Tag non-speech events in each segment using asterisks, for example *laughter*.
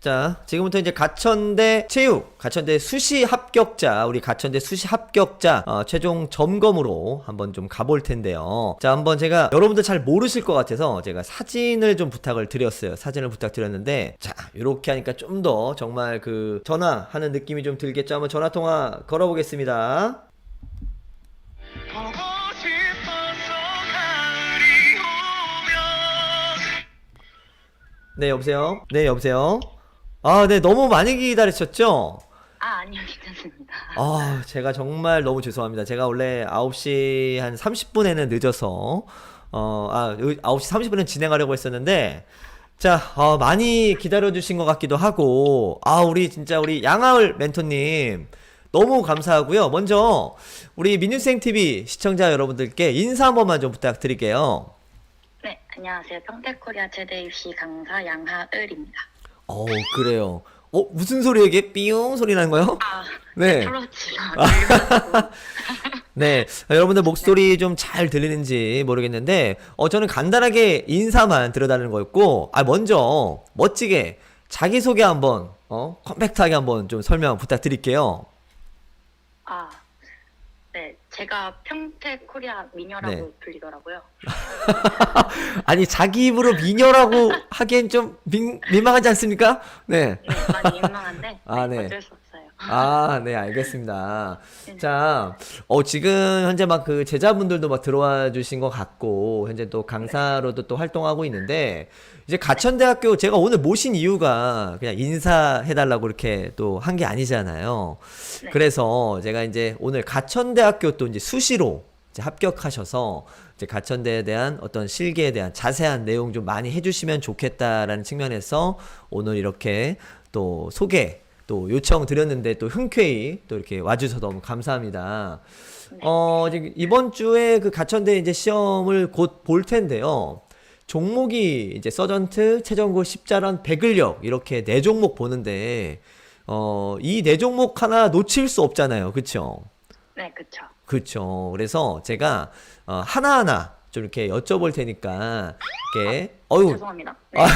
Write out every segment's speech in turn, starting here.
자, 지금부터 이제 가천대 체육, 가천대 수시 합격자, 우리 가천대 수시 합격자 어, 최종 점검으로 한번 좀 가볼 텐데요. 자, 한번 제가 여러분들 잘 모르실 것 같아서 제가 사진을 좀 부탁을 드렸어요. 사진을 부탁드렸는데, 자, 이렇게 하니까 좀 더 정말 그 전화하는 느낌이 좀 들겠죠. 한번 전화 통화 걸어보겠습니다. 네, 여보세요? 네, 여보세요? 아, 네, 너무 많이 기다리셨죠? 아, 아니요, 괜찮습니다. 아, 제가 정말 너무 죄송합니다. 제가 원래 9시 한 30분에는 늦어서, 어, 아, 9시 30분에 진행하려고 했었는데, 자, 어, 많이 기다려주신 것 같기도 하고, 아, 우리 진짜 우리 양하을 멘토님, 너무 감사하고요. 먼저, 우리 민유생TV 시청자 여러분들께 인사 한 번만 좀 부탁드릴게요. 네, 안녕하세요. 평택코리아 제대 입시 강사 양하을입니다. 어, 그래요. 어, 무슨 소리예요? 이게 삐용 소리 나는 거요? 아, 네. 트로트가 들려가지고. 네, *laughs* 여러분들 목소리 좀 잘 들리는지 모르겠는데, 어, 저는 간단하게 인사만 들어달라는 거였고, 아, 먼저, 멋지게, 자기소개 한번, 어, 컴팩트하게 한번 좀 설명 부탁드릴게요. 아, 네, 제가 평택 코리아 미녀라고 네. 불리더라고요. *laughs* 아니, 자기 입으로 미녀라고 하기엔 좀 민, 민망하지 않습니까? 네. 네, 많이 민망한데 아, 네, 네. 어쩔 수 없어요. 아, 네, 알겠습니다. 네. 자, 어, 지금 현재 막 그 제자분들도 막 들어와 주신 것 같고, 현재 또 강사로도 또 활동하고 있는데, 이제 가천대학교 제가 오늘 모신 이유가 그냥 인사해달라고 이렇게 또 한 게 아니잖아요. 네. 그래서 제가 이제 오늘 가천대학교 또 이제 수시로 이제 합격하셔서 이제 가천대에 대한 어떤 실기에 대한 자세한 내용 좀 많이 해주시면 좋겠다라는 측면에서 오늘 이렇게 또 소개 또 요청 드렸는데 또 흔쾌히 또 이렇게 와주셔서 너무 감사합니다. 어, 이제 이번 주에 그 가천대 이제 시험을 곧 볼 텐데요. 종목이 이제 서전트, 최전고, 십자란, 백을력 이렇게 네 종목 보는데 어, 이 네 종목 하나 놓칠 수 없잖아요. 그쵸? 네, 그쵸. 그렇죠. 그래서 제가 어, 하나하나 좀 이렇게 여쭤볼 테니까 이렇게 어유 죄송합니다. 네, 아,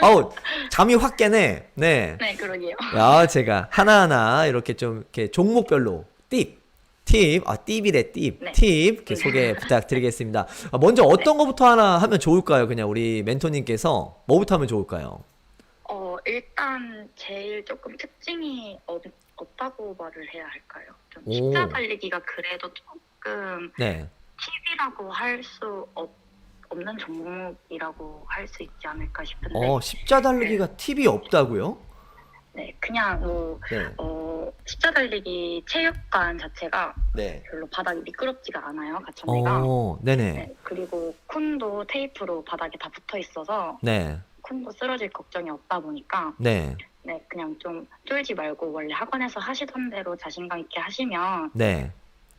*laughs* 아우 잠이 확 깨네. 네. 네 그러게요. 야, 제가 하나하나 이렇게 좀 이렇게 종목별로 팁, 팁, 아 팁이래 팁, 네. 팁 이렇게 소개 *laughs* 부탁드리겠습니다. 아, 먼저 어떤 거부터 하나 하면 좋을까요? 그냥 우리 멘토님께서 뭐부터 하면 좋을까요? 어, 일단 제일 조금 특징이 없, 없다고 말을 해야 할까요? 좀 오. 십자 달리기가 그래도 조금 네. 팁이라고 할 수 없는 종목이라고 할 수 있지 않을까 싶은데 어 십자 달리기가 팁이 없다고요? 네 그냥 뭐 네. 어, 십자 달리기 체육관 자체가 네. 별로 바닥이 미끄럽지가 않아요 가천대가 어, 네네. 네, 그리고 콘도 테이프로 바닥에 다 붙어 있어서 네. 콘도 쓰러질 걱정이 없다 보니까 네. 네 그냥 좀 쫄지 말고 원래 학원에서 하시던 대로 자신감 있게 하시면 네.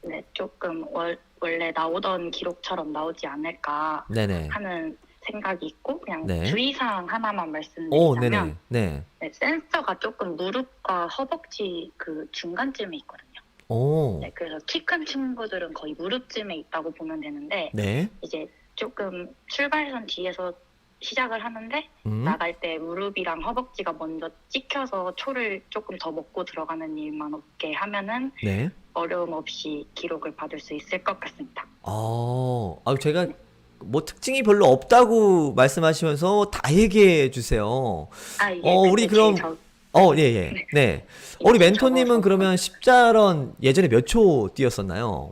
네 조금 월, 원래 나오던 기록처럼 나오지 않을까 네네. 하는 생각이 있고 그냥 네. 주의사항 하나만 오, 말씀드리자면. 네. 네, 센서가 조금 무릎과 허벅지 그 중간쯤에 있거든요. 오. 네, 그래서 키 큰 친구들은 거의 무릎쯤에 있다고 보면 되는데 네. 이제 조금 출발선 뒤에서 시작을 하는데 음. 나갈 때 무릎이랑 허벅지가 먼저 찍혀서 초를 조금 더 먹고 들어가는 일만 없게 하면은 네. 어려움 없이 기록을 받을 수 있을 것 같습니다. 어, 아, 제가 뭐 특징이 별로 없다고 말씀하시면서 다 얘기해 주세요. 아, 예, 어, 우리 그럼- 저- 어, 예, 예. 네. 어, 우리 이렇게 멘토님은 그러면 십자런 예전에 몇 초 뛰었었나요?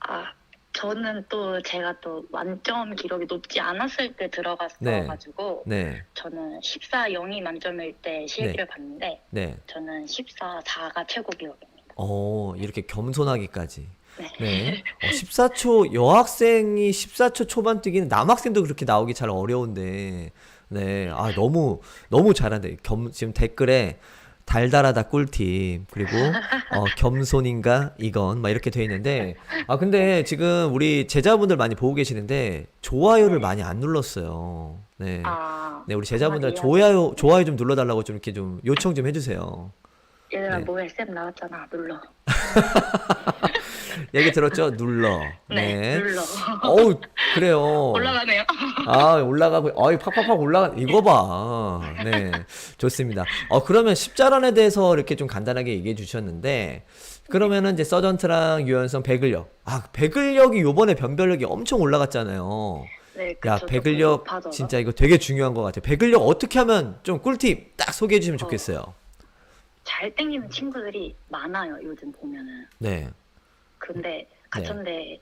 아, 저는 또 제가 또 만점 기록이 높지 않았을 때 들어갔어가지고 네. 저는 14 0이 만점일 때 실기를 봤는데 네. 저는 14 4가 최고 기록입니다. 어, 이렇게 겸손하기까지. 네. 네. 어, 14초, 여학생이 14초 초반 뛰기는 남학생도 그렇게 나오기 잘 어려운데, 네. 아, 너무, 너무 잘한다. 겸, 지금 댓글에 달달하다 꿀팁, 그리고, 어, 겸손인가? 이건, 막 이렇게 돼 있는데, 아, 근데 지금 우리 제자분들 많이 보고 계시는데, 좋아요를 네. 많이 안 눌렀어요. 네. 아, 네, 우리 제자분들 정말 좋아요, 좋아요 좀 눌러달라고 좀 이렇게 좀 요청 좀 해주세요. 얘들아 네. 뭐해 쌤 나왔잖아 눌러. *laughs* 얘기 들었죠? 눌러. 네, 네. 눌러. 어우, 그래요. *laughs* 올라가네요. *laughs* 아, 올라가고, 어이, 팍팍팍 올라가, 이거 봐. 네. 좋습니다. 어, 그러면 십자란에 대해서 이렇게 좀 간단하게 얘기해 주셨는데, 그러면은 이제 서전트랑 유연성, 배근력. 아, 배근력이 요번에 변별력이 엄청 올라갔잖아요. 네, 야, 그쵸, 배근력 높아져서. 진짜 이거 되게 중요한 것 같아요. 배근력 어떻게 하면 좀 꿀팁 딱 소개해 주시면 좋겠어요. 잘 땡기는 친구들이 많아요. 요즘 보면은. 네. 근데 가천대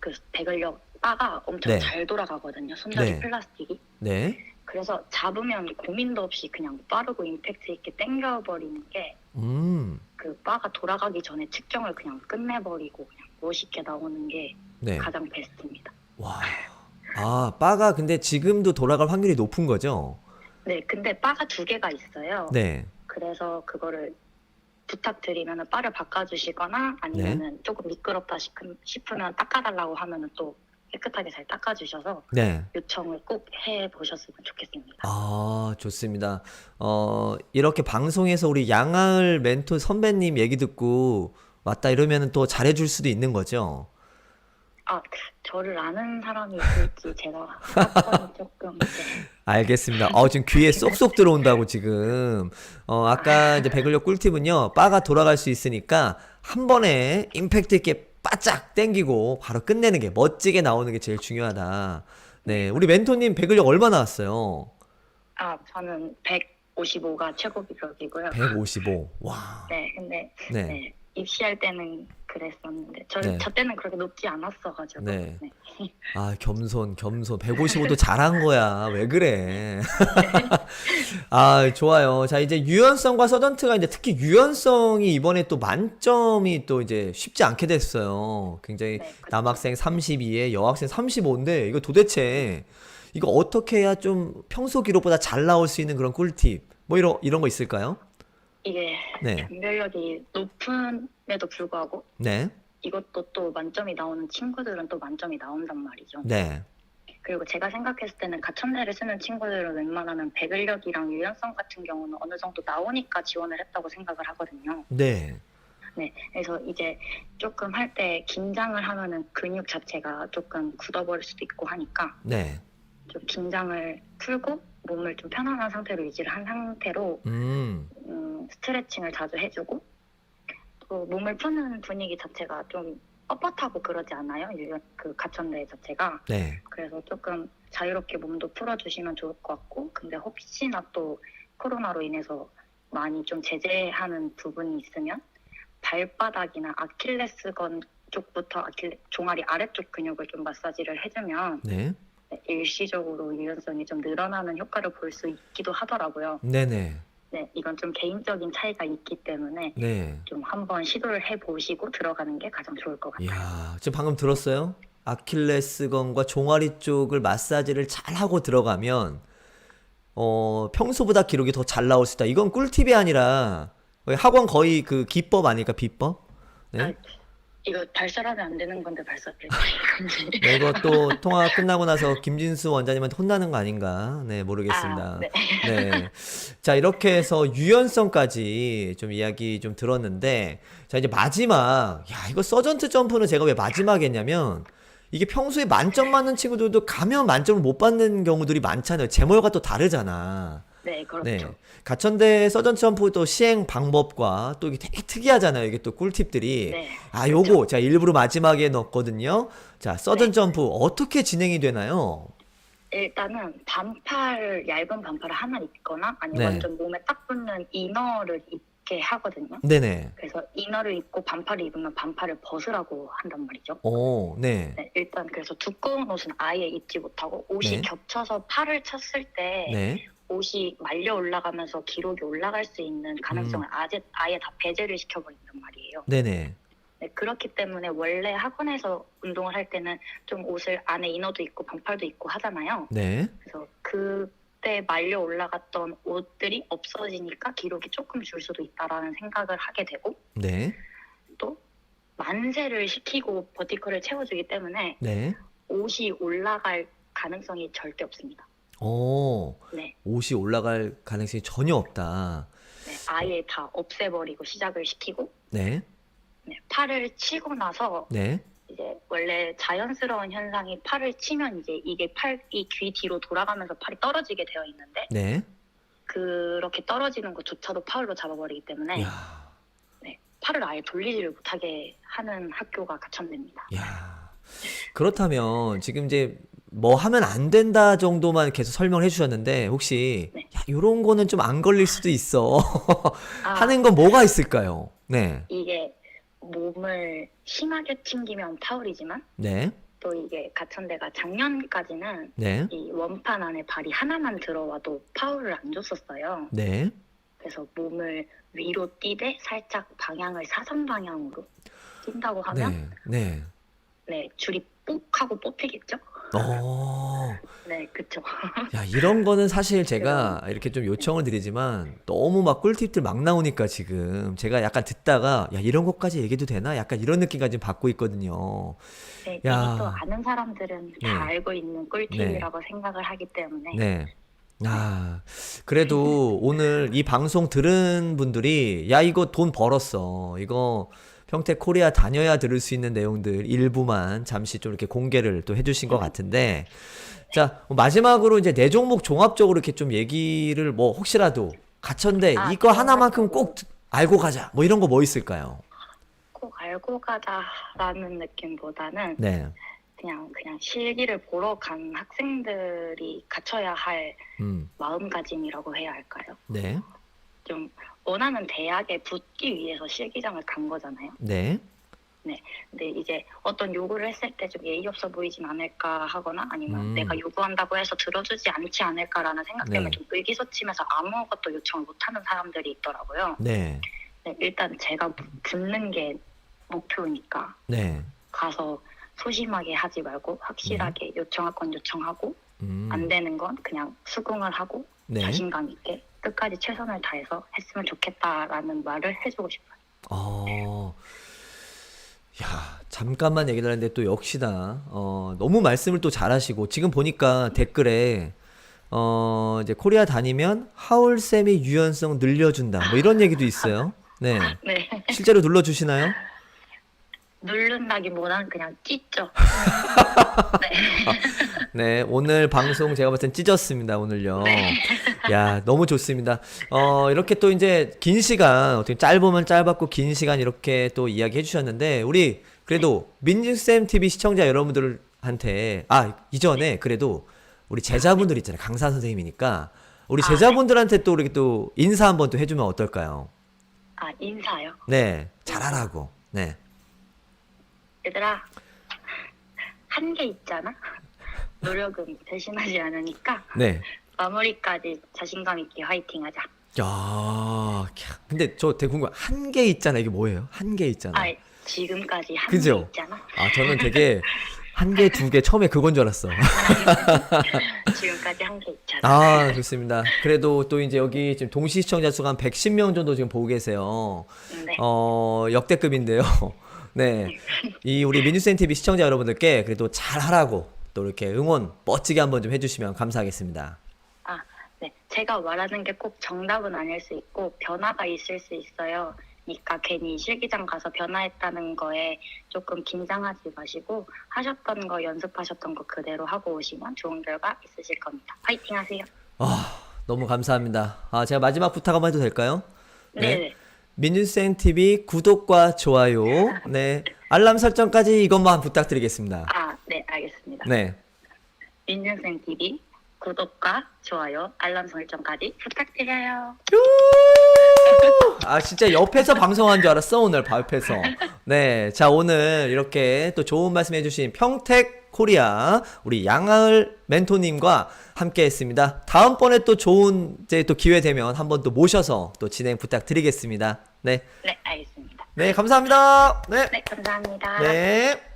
그 배근력 바가 엄청 네. 잘 돌아가거든요. 손잡이 네. 플라스틱이. 네. 그래서 잡으면 고민도 없이 그냥 빠르고 임팩트 있게 당겨버리는 게 그 음. 바가 돌아가기 전에 측정을 그냥 끝내버리고 그냥 멋있게 나오는 게 네. 가장 베스트입니다. 와. 아, 바가 근데 지금도 돌아갈 확률이 높은 거죠? 네, 근데 바가 두 개가 있어요. 네. 그래서 그거를 부탁드리면 바를 바꿔주시거나 아니면은 네. 조금 미끄럽다 싶- 싶으면 닦아달라고 하면은 또 깨끗하게 잘 닦아주셔서 네. 요청을 꼭 해보셨으면 좋겠습니다. 아, 좋습니다. 어, 이렇게 방송에서 우리 양하을 멘토 선배님 얘기 듣고 왔다 이러면은 또 잘해줄 수도 있는 거죠? 아, 저를 아는 사람이 있을지 제가 사건이 *laughs* 조금 이제 알겠습니다. 어, 지금 귀에 *laughs* 쏙쏙 들어온다고 지금. 어, 아까 이제 배근력 꿀팁은요, 바가 돌아갈 수 있으니까 한 번에 임팩트 있게 바짝 당기고 바로 끝내는 게 멋지게 나오는 게 제일 중요하다. 네, 우리 멘토님 배근력 얼마 나왔어요? 아 저는 155가 최고 기록이고요. 155. 와. 네, 근데 네. 네, 입시할 때는 그랬었는데 저, 네. 저 때는 그렇게 높지 않았어가지고 네. 아, 겸손, 겸손. 155도 잘한 거야. 왜 그래? *laughs* 아, 좋아요. 자, 이제 유연성과 서전트가 이제 특히 유연성이 이번에 또 만점이 또 이제 쉽지 않게 됐어요. 굉장히 네, 그쵸. 남학생 32에 여학생 35인데 이거 도대체 이거 어떻게 해야 좀 평소 기록보다 잘 나올 수 있는 그런 꿀팁 뭐 이런 이런 거 있을까요? 이게 네. 변별력이 높음 에도 불구하고 네. 이것도 또 만점이 나오는 친구들은 또 만점이 나온단 말이죠. 네. 그리고 제가 생각했을 때는 가천대를 쓰는 친구들은 웬만하면 배근력이랑 유연성 같은 경우는 어느 정도 나오니까 지원을 했다고 생각을 하거든요. 네. 네, 그래서 이제 조금 할 때 긴장을 하면은 근육 자체가 조금 굳어버릴 수도 있고 하니까 네. 좀 긴장을 풀고 몸을 좀 편안한 상태로 유지를 한 상태로 음. 음, 스트레칭을 자주 해주고 또 몸을 푸는 분위기 자체가 좀 뻣뻣하고 그러지 않아요? 유연 그 가천대 자체가 네. 그래서 조금 자유롭게 몸도 풀어주시면 좋을 것 같고 근데 혹시나 또 코로나로 인해서 많이 좀 제재하는 부분이 있으면 발바닥이나 아킬레스건 쪽부터 아킬레, 종아리 아래쪽 근육을 좀 마사지를 해주면 네. 네, 일시적으로 유연성이 좀 늘어나는 효과를 볼 수 있기도 하더라고요. 네, 네. 네, 이건 좀 개인적인 차이가 있기 때문에 네. 좀 한번 시도를 해보시고 들어가는 게 가장 좋을 것 같아요. 이야, 지금 방금 들었어요? 아킬레스건과 종아리 쪽을 마사지를 잘 하고 들어가면 어, 평소보다 기록이 더 잘 나올 수 있다. 이건 꿀팁이 아니라 학원 거의 그 기법 아닐까 비법? 네. 아, 이거 발설하면 안 되는 건데 발설해. 네, 이거 또 통화 끝나고 나서 김진수 원장님한테 혼나는 거 아닌가? 네, 모르겠습니다. 아, 네. 네. 자, 이렇게 해서 유연성까지 좀 이야기 좀 들었는데, 자, 이제 마지막. 야, 이거 서전트 점프는 제가 왜 마지막에 했냐면, 이게 평소에 만점 맞는 친구들도 가면 만점을 못 받는 경우들이 많잖아요. 제모가 또 다르잖아. 네, 그렇죠. 네. 가천대 서전트 점프 또 시행 방법과 또 이게 되게 특이하잖아요. 이게 또 꿀팁들이. 네. 아, 요거 제가 일부러 마지막에 넣었거든요. 자, 서든 네. 점프 어떻게 진행이 되나요? 일단은 반팔 얇은 반팔을 하나 입거나 아니면 네. 완전 몸에 딱 붙는 이너를 입게 하거든요. 네네. 그래서 이너를 입고 반팔을 입으면 반팔을 벗으라고 한단 말이죠. 오, 네. 네, 일단 그래서 두꺼운 옷은 아예 입지 못하고 옷이 네. 겹쳐서 팔을 쳤을 때 네. 옷이 말려 올라가면서 기록이 올라갈 수 있는 가능성을 아예, 아예 다 배제를 시켜버린단 말이에요. 네네. 네, 그렇기 때문에 원래 학원에서 운동을 할 때는 좀 옷을 안에 이너도 입고 반팔도 입고 하잖아요. 네. 그래서 그때 말려 올라갔던 옷들이 없어지니까 기록이 조금 줄 수도 있다라는 생각을 하게 되고 네. 또 만세를 시키고 버티컬을 채워주기 때문에 네. 옷이 올라갈 가능성이 절대 없습니다. 오, 네, 옷이 올라갈 가능성이 전혀 없다. 네, 아예 다 없애버리고 시작을 시키고 네. 네, 팔을 치고 나서 네. 이제 원래 자연스러운 현상이 팔을 치면 이제 이게 팔이 귀 뒤로 돌아가면서 팔이 떨어지게 되어 있는데 네. 그렇게 떨어지는 것조차도 파울로 잡아버리기 때문에 야. 네, 팔을 아예 돌리지를 못하게 하는 학교가 가천됩니다. 야. 그렇다면 지금 이제 뭐 하면 안 된다 정도만 계속 설명을 해주셨는데 혹시 네. 야, 이런 거는 좀 안 걸릴 수도 있어 *laughs* 아, 하는 건 뭐가 있을까요? 네, 이게 몸을 심하게 튕기면 파울이지만 네, 또 이게 가천대가 작년까지는 네, 이 원판 안에 발이 하나만 들어와도 파울을 안 줬었어요. 네. 그래서 몸을 위로 뛰되 살짝 방향을 사선 방향으로 뛴다고 하면 네, 네. 네, 줄이 뽁 하고 뽑히겠죠? 어, *laughs* 네, 그쵸. 야, 이런 거는 사실 제가 이렇게 좀 요청을 드리지만 너무 막 꿀팁들 막 나오니까 지금 제가 약간 듣다가 야, 이런 것까지 얘기도 되나? 약간 이런 느낌까지 받고 있거든요. 네, 야. 이미 또 아는 사람들은 네. 다 알고 있는 꿀팁이라고 생각을 하기 때문에 네. 아, 그래도 *laughs* 오늘 이 방송 들은 분들이 야, 이거 돈 벌었어. 이거 평택 코리아 다녀야 들을 수 있는 내용들 일부만 잠시 좀 이렇게 공개를 또 해주신 것 같은데 자, 뭐 마지막으로 이제 네 종목 종합적으로 이렇게 좀 얘기를 뭐 혹시라도 가천대 아, 이거 네, 하나만큼. 꼭 알고 가자. 뭐 이런 거 뭐 있을까요? 꼭 알고 가자라는 느낌보다는 네. 그냥 그냥 실기를 보러 간 학생들이 갖춰야 할 음. 마음가짐이라고 해야 할까요? 네. 좀 원하는 대학에 붙기 위해서 실기장을 간 거잖아요. 네. 근데 이제 어떤 요구를 했을 때 좀 예의 없어 보이진 않을까 하거나 아니면 음. 내가 요구한다고 해서 들어주지 않지 않을까라는 생각 때문에 네. 좀 의기소침해서 아무것도 요청을 못하는 사람들이 있더라고요. 네. 네, 일단 제가 붙는 게 목표니까 네. 가서 소심하게 하지 말고 확실하게 요청할 건 요청하고 음. 안 되는 건 그냥 수긍을 하고 네. 자신감 있게 끝까지 최선을 다해서 했으면 좋겠다라는 말을 해주고 싶어요. 어, 야, 잠깐만 얘기를 하는데 또 역시나, 어, 너무 말씀을 또 잘하시고, 지금 보니까 댓글에, 어, 이제 코리아 다니면 하울 쌤이 유연성 늘려준다. 뭐 이런 얘기도 있어요. 네. *laughs* 네, 실제로 눌러주시나요? 누른다기보다는 그냥 찢죠. *laughs* 네, 오늘 방송 제가 봤을 땐 찢었습니다, 오늘요. 네. 야, 너무 좋습니다. 어, 이렇게 또 이제 긴 시간, 어떻게 짧으면 짧았고 긴 시간 이렇게 또 이야기 해주셨는데, 우리 그래도 민증쌤 TV 시청자 여러분들한테, 아, 이전에 그래도 우리 제자분들 있잖아요. 강사 선생님이니까, 우리 아, 제자분들한테 또 이렇게 또 인사 한번 또 해주면 어떨까요? 아 인사요. 네, 잘하라고. 네. 얘들아 한 게 있잖아. 노력은 대신하지 않으니까 네. 마무리까지 자신감 있게 화이팅하자. 야, 캬. 근데 저 되게 궁금해. 한개 있잖아. 이게 뭐예요? 한 개 있잖아. 아 지금까지 한 그죠? 게 있잖아. 아, 저는 되게 한 개, 두 개, 처음에 그건 줄 알았어. *laughs* 지금까지 한 게 있잖아. 아, 좋습니다. 그래도 또 이제 여기 지금 동시 시청자 수가 한 110명 정도 지금 보고 계세요. 네. 어, 역대급인데요. 네. 이 우리 민주센 TV 시청자 여러분들께 그래도 잘 하라고 또 이렇게 응원 멋지게 한번 좀 해주시면 감사하겠습니다. 아, 네. 제가 말하는 게 꼭 정답은 아닐 수 있고 변화가 있을 수 있어요. 그러니까 괜히 실기장 가서 변화했다는 거에 조금 긴장하지 마시고 하셨던 거 연습하셨던 거 그대로 하고 오시면 좋은 결과 있으실 겁니다. 파이팅 하세요. 아, 너무 감사합니다. 아, 제가 마지막 부탁 한번 해도 될까요? 네. 네. 민준생 TV 구독과 좋아요, 네, 알람 설정까지 이것만 부탁드리겠습니다. 아, 네, 알겠습니다. 네. 민준생 TV 구독과 좋아요, 알람 설정까지 부탁드려요. 아 진짜 옆에서 방송한 줄 알았어 오늘 옆에서 네 자 오늘 이렇게 또 좋은 말씀 해주신 평택 코리아 우리 양하을 멘토님과 함께 했습니다 다음번에 또 좋은 이제 또 기회 되면 한번 또 모셔서 또 진행 부탁드리겠습니다 네 네, 알겠습니다. 네, 감사합니다 네 네, 감사합니다. 네.